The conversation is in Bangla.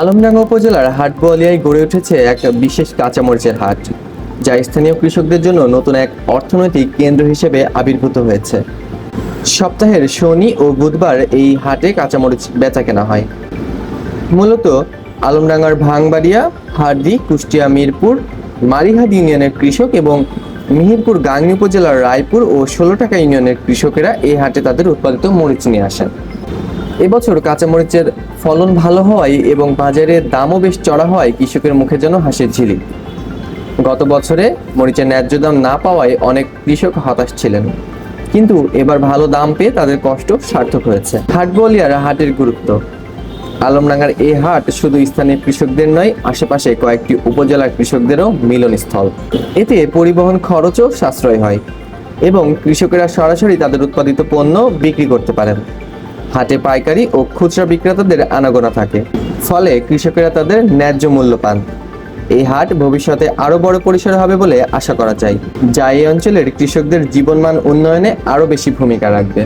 আলমডাঙ্গা উপজেলার হাটবোয়ালিয়ায় গড়ে উঠেছে এক বিশেষ কাঁচামরিচের হাট, যা স্থানীয় কৃষকদের জন্য নতুন এক অর্থনৈতিক কেন্দ্র হিসেবে আবির্ভূত হয়েছে। সপ্তাহের শনি ও বুধবার এই হাটে কাঁচামরিচ বেচা কেনা হয়। মূলত আলমডাঙ্গার ভাঙবাড়িয়া, হার্দি, কুষ্টিয়া, মিরপুর মারিহাট ইউনিয়নের কৃষক এবং মিহিরপুর গাংনী উপজেলার রায়পুর ও ষোলো টাকা ইউনিয়নের কৃষকেরা এই হাটে তাদের উৎপাদিত মরিচ নিয়ে আসেন। এবছর কাঁচামরিচের ফলন ভালো হওয়ায় এবং বাজারে দামও বেশ চড়া হওয়ায় কৃষকের মুখে যেন হাসির ঝিলি। গত বছরে মরিচের ন্যায্য দাম না পাওয়ায় অনেক কৃষক হতাশ ছিলেন। কিন্তু এবার ভালো দাম পেয়ে তাদের কষ্ট সার্থক হয়েছে। হাট বলিয়ার হাটের গুরুত্ব। আলমডাঙ্গার এই হাট শুধু স্থানীয় কৃষকদের নয়, আশেপাশে কয়েকটি উপজেলার কৃষকদেরও মিলনস্থল। এতে পরিবহন খরচও সাশ্রয় হয় এবং কৃষকেরা সরাসরি তাদের উৎপাদিত পণ্য বিক্রি করতে পারেন। হাটে পাইকারি ও খুচরা বিক্রেতাদের আনাগোনা থাকে। ফলে কৃষকেরা তাদের ন্যায্য মূল্য পান। এই হাট ভবিষ্যতে আরও বড় পরিসরে হবে বলে আশা করা যায়, যা এই অঞ্চলের কৃষকদের জীবনমান উন্নয়নে আরও বেশি ভূমিকা রাখবে।